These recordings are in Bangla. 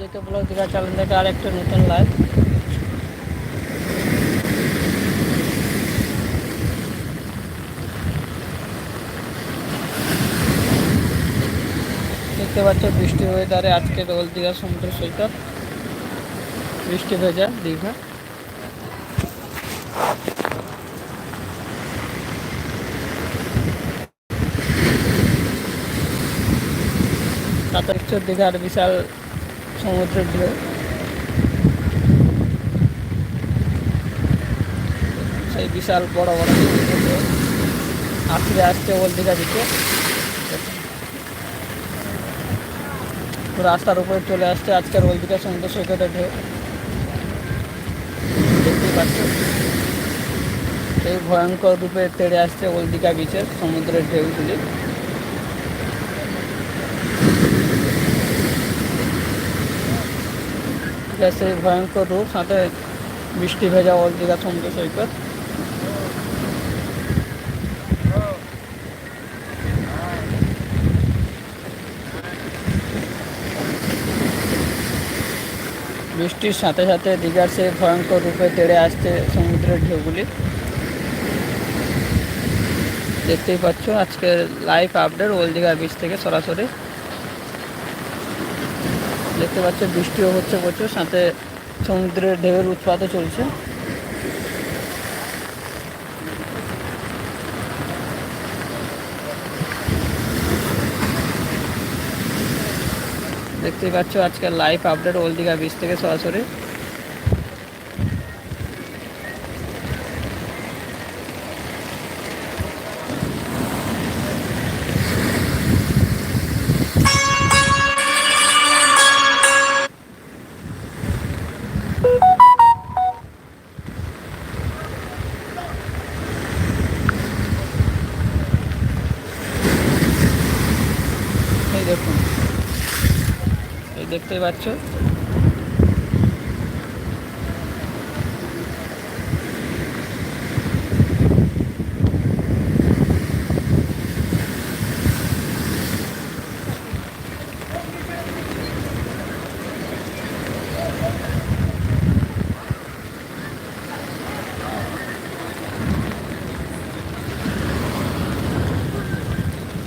জেকে ব্লগ দীঘা চ্যানেল থেকে আর একটা নতুন লাইভ দেখতে পাচ্ছ, বৃষ্টি ওয়েদারে আজকে রোল দীঘা সমুদ্র সৈকত। বৃষ্টি ভেজা দীঘা। তাতে হচ্ছে দীঘার বিশাল সমুদ্রের ঢেউ সেই বিশাল বড় বড় আছড়ে আসছে ওল দীঘা দিকে রাস্তার উপরে চলে আসছে আজকের ওল দীঘা সমুদ্র সৈকতের ঢেউ দেখতেই পাচ্ছ এই ভয়ঙ্কর রূপে তেড়ে আসছে ওল দীঘা বিচের সমুদ্রের ঢেউগুলি। সেই ভয়ঙ্কর রূপ সাথে বৃষ্টি ভেজা ওল দীঘা সমুদ্র সৈকত। বৃষ্টির সাথে সাথে দীঘার সেই ভয়ঙ্কর রূপে তেড়ে আসছে সমুদ্রের ঢেউগুলি। দেখতেই পাচ্ছ আজকে লাইভ আপডেট ওল দীঘা বিচ থেকে সরাসরি। দেখতে পাচ্ছ, বৃষ্টিও হচ্ছে প্রচুর, সাথে সমুদ্রের ঢেউয়ের উৎপাতও চলছে। দেখতেই পাচ্ছ, আজকে লাইভ আপডেট ওল দীঘা বিচ থেকে সরাসরি। দেখতেই পাচ্ছ।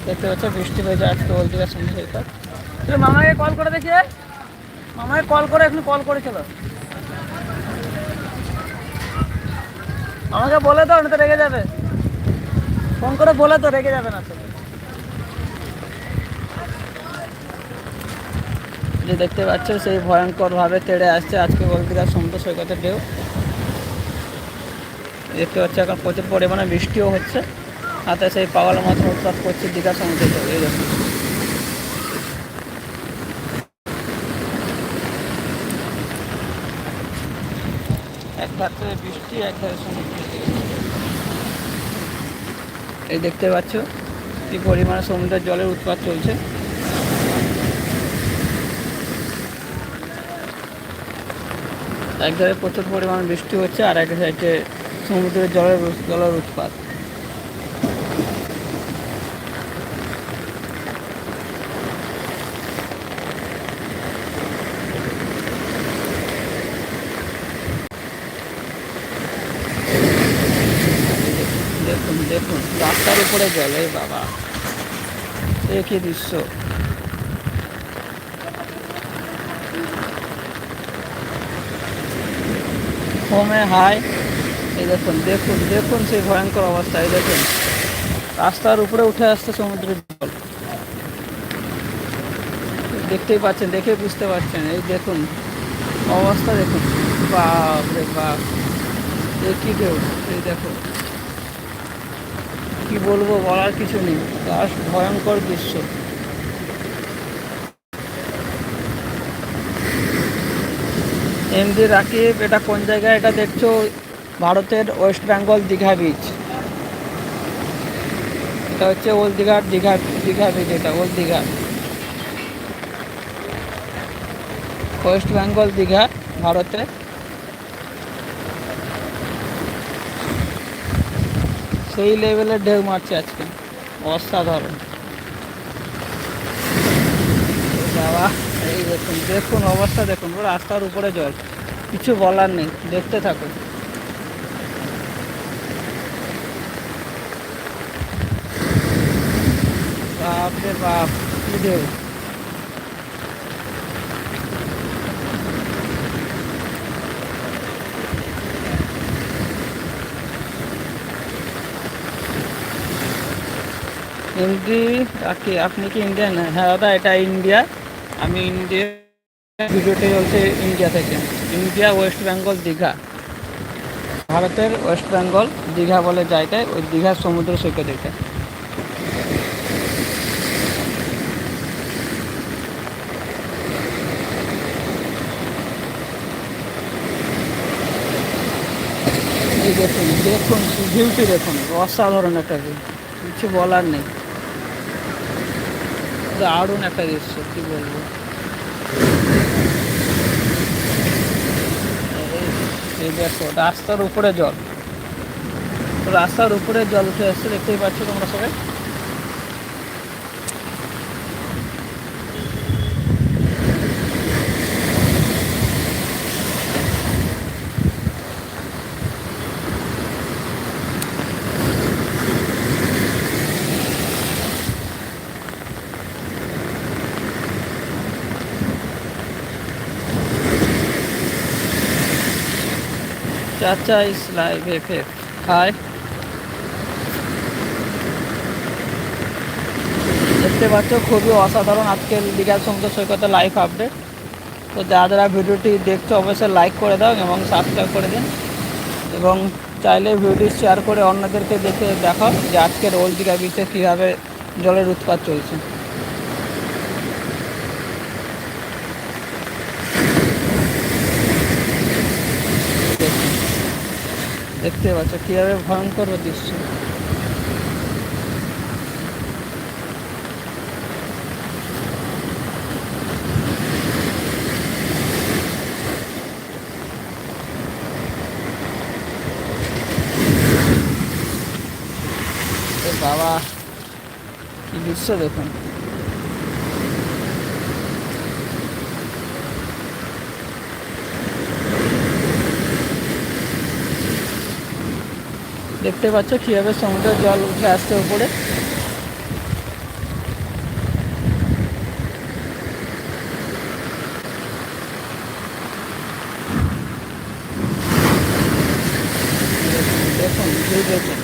দেখতে পাচ্ছ বৃষ্টি হয়েছে আজকে ওল দীঘা তুমি মামাকে কল করে দেখিয়ে মামাকে কল করে এখন কল করেছিল আমাকে বলে তো তো রেগে যাবে। ফোন করে বলে তো রেগে যাবে না তো। যে দেখতে পাচ্ছ, সেই ভয়ঙ্করভাবে তেড়ে আসছে। আজকে বলদিঘা সমুদ্র সৈকতের ঢেউ দেখতে পাচ্ছ, এখন প্রচুর পরিমাণে বৃষ্টিও হচ্ছে। হাতে সেই পাগল মতন উৎপাত করছে দীঘা সমুদ্রে এই দেখুন বৃষ্টি, এক এই দেখতে পাচ্ছ, কি পরিমাণে সমুদ্রের জলের উৎপাত চলছে। এক ধারে প্রচুর পরিমাণে বৃষ্টি হচ্ছে, আর এক সাইডে সমুদ্রের জলের জলের উৎপাত দেখুন দেখুন জল এই বাবা। একই দৃশ্য হোমে, হাই। এই দেখুন দেখুন দেখুন সেই ভয়ঙ্কর অবস্থা, এই দেখুন। রাস্তার উপরে উঠে আসছে সমুদ্রের জল। দেখতেই পাচ্ছেন, দেখে বুঝতে পারছেন। এই দেখুন, অবস্থা দেখুন। বাপ। রে বাপ একই ঢেউ, এই দেখুন। কি বলব বলার কিছু নেই। জাস্ট ভয়ঙ্কর দৃশ্য এমডি রাকিব, এটা কোন জায়গায় এটা দেখছ? ভারতের ওয়েস্ট বেঙ্গল দীঘা বিচ এটা হচ্ছে ওল্ড দীঘার দীঘা দীঘা বিচ এটা, ওল্ড দীঘা। ওয়েস্ট বেঙ্গল দীঘা ভারতে সেই লেভেলের ঢেউ মারছে আজকে। অসাধারণ। বাবা, এই দেখুন দেখুন অবস্থা, দেখুন রাস্তার উপরে জল। কিছু বলার নেই, দেখতে থাকুন। বাপ রে ঢেউ। হিন্দি আপনি আপনি কি ইন্ডিয়ান হ্যাঁ দাদা, এটা ইন্ডিয়া আমি ইন্ডিয়া ভিডিওটি চলছে ইন্ডিয়া থেকে। ইন্ডিয়া ওয়েস্ট বেঙ্গল দীঘা ভারতের ওয়েস্ট বেঙ্গল দীঘা বলে জায়গায় ওই দীঘার সমুদ্র সৈকত এটা। দেখুন দেখুন ভিউটি দেখুন, অসাধারণ একটা ভিউ কিছু বলার নেই। দারুণ একটা দৃশ্য, কি বলব? এই- দেখো, রাস্তার উপরে জল। রাস্তার উপরে জল উঠে আসছে দেখতেই পাচ্ছ তোমরা সবাই? ইস লাইভ এফ এফ হাই দেখতে পাচ্ছ, খুবই অসাধারণ আজকের দীঘার সমুদ্র সৈকতে লাইভ আপডেট তো যারা যারা ভিডিওটি দেখছ, অবশ্যই লাইক করে দাও এবং সাবস্ক্রাইব করে দিন। এবং চাইলে ভিডিওটি শেয়ার করে অন্যদেরকে দেখে দেখাও যে আজকের ওল্ড দীঘা বিচে কীভাবে জলের উৎপাত চলছে দেখুন। দেখতে পাচ্ছ কীভাবে ভয়ঙ্কর দৃশ্য। বাবা কি দৃশ্য দেখুন। দেখতে পাচ্ছ কীভাবে সমুদ্রের জল উঠে আসছে উপরে। দেখুন দেখুন।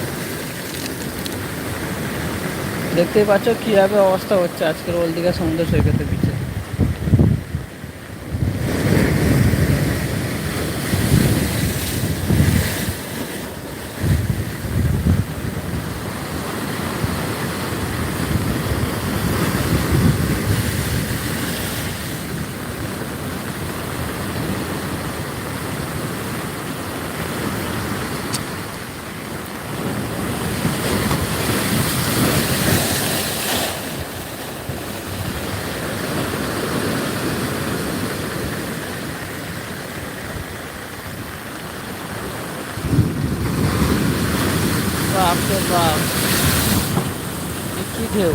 দেখতেই পাচ্ছ কীভাবে অবস্থা হচ্ছে আজকের ওল দীঘা সমুদ্র সৈকতের বিচে বাপ রে বাপ এ কি ঢেউ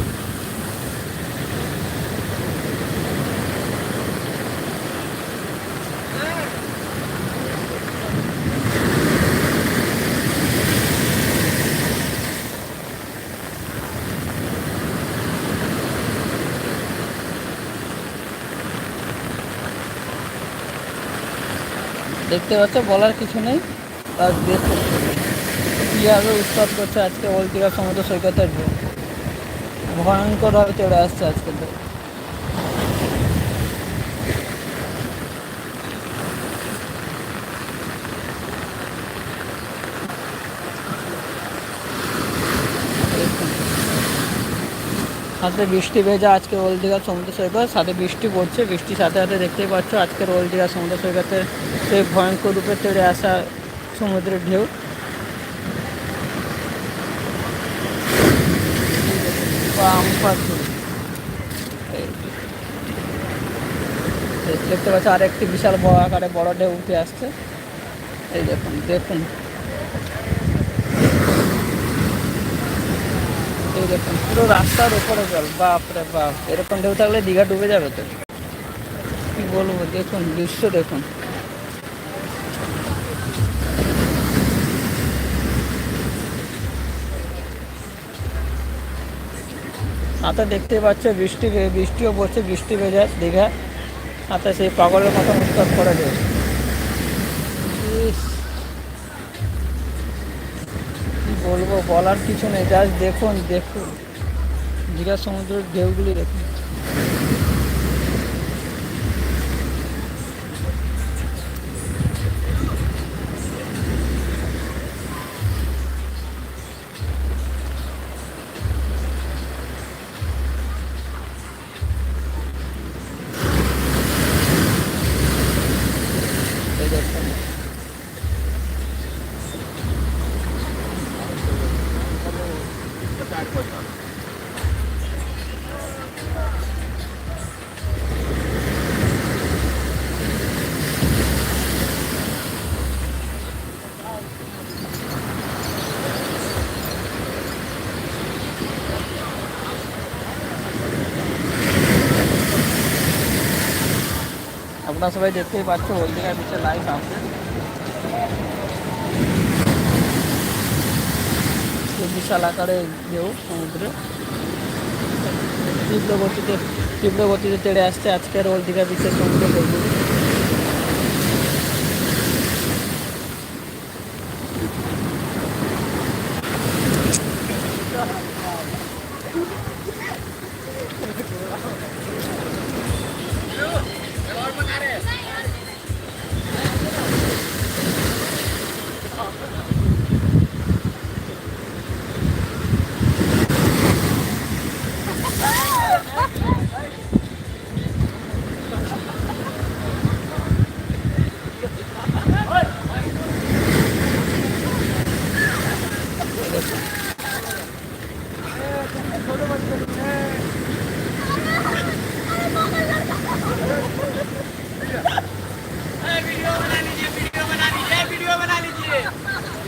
দেখতে পাচ্ছ, বলার কিছু নেই। আর দেখো কীভাবে উৎপাদ করছে আজকে বলতে সমুদ্র সৈকতের ভয়ঙ্কর ভয়ঙ্করভাবে চলে আসছে আজকে। সাথে বৃষ্টি ভেজা আজকে ওল দীঘা সমুদ্র সৈকত, সাথে বৃষ্টি পড়ছে, বৃষ্টির সাথে সাথে দেখতেই পাচ্ছ আজকের ওল দীঘা সমুদ্র সৈকতে সেই ভয়ঙ্কর রূপে তেড়ে আসা সমুদ্রের ঢেউ। দেখতে পাচ্ছ আরেকটি বিশাল বড় আকারে বড় ঢেউ উঠে আসছে। এই দেখুন দেখুন। এই দেখুন পুরো রাস্তার উপরে জল। বাপ রে বাপ। এরকম ঢেউ থাকলে দীঘা ডুবে যাবে তো। কি বলব, দেখুন, দৃশ্য দেখুন। হাতে দেখতে পাচ্ছ, বৃষ্টি বৃষ্টিও পড়ছে, বৃষ্টি ভেজা দীঘা। হাতে সেই পাগলের মতো উৎপাত করে দেয় বলার কিছু নেই জাস্ট দেখুন দেখুন। দীঘার সমুদ্রের ঢেউগুলি দেখুন এই দেখুন আপনারা সবাই দেখতেই পাচ্ছ ওই জায়গায় পিছিয়ে লাইট আছে বিশাল আকারে ঢেউ, সমুদ্রে। তীব্র গতিতে তীব্র গতিতে তেড়ে আসছে আজকের ওই দীঘা বিশেষ সমুদ্র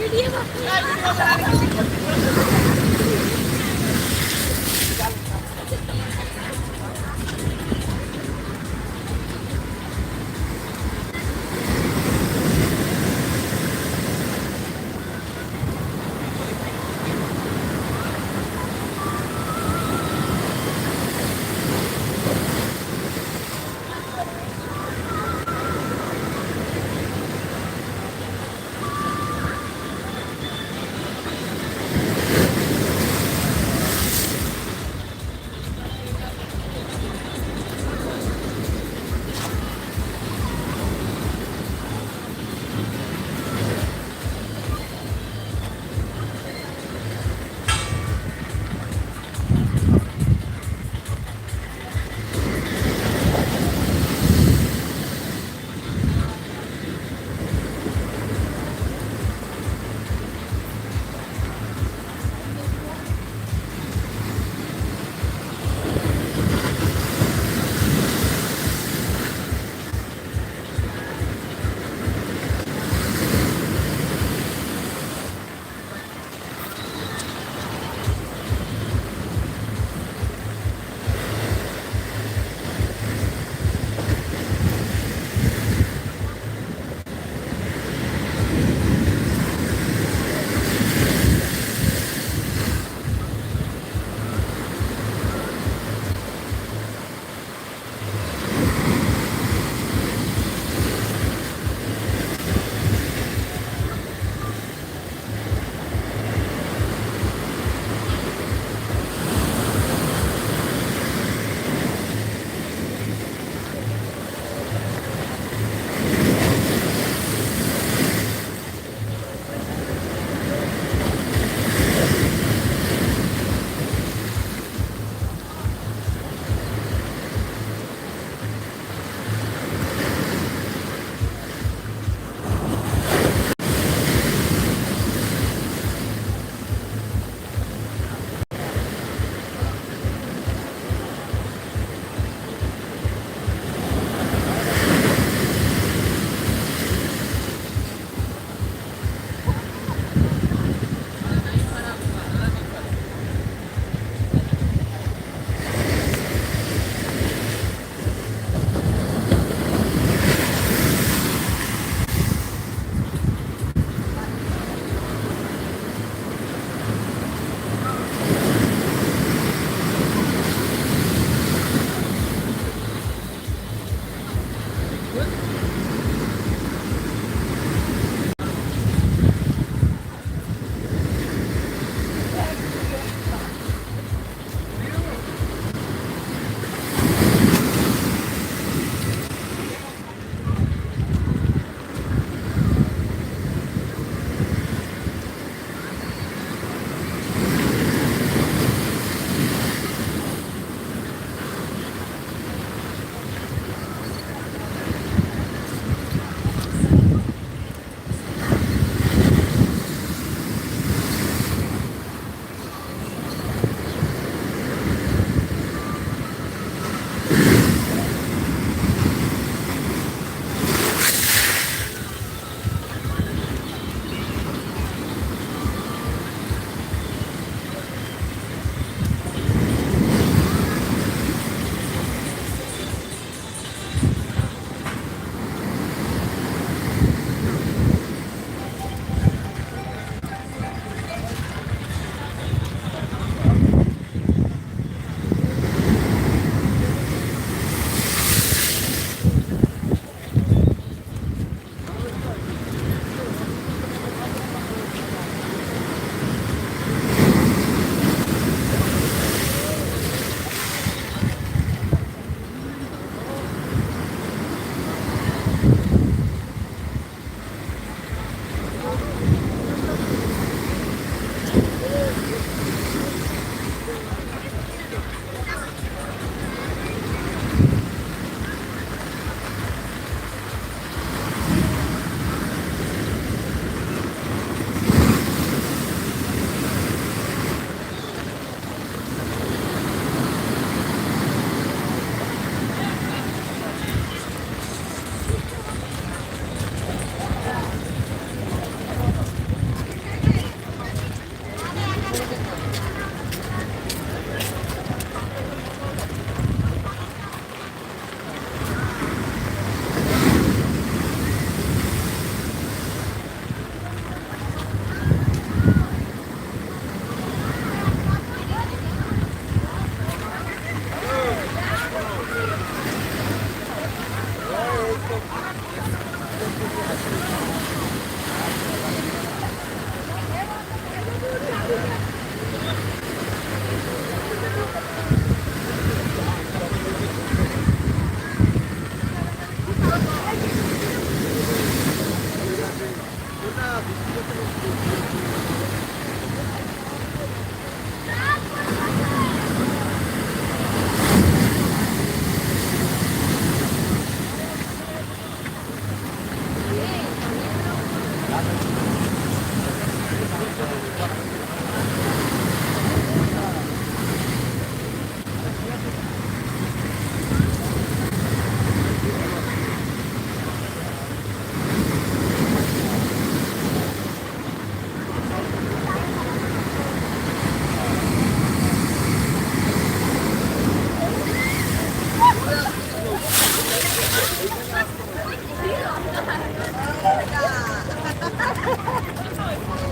Diego!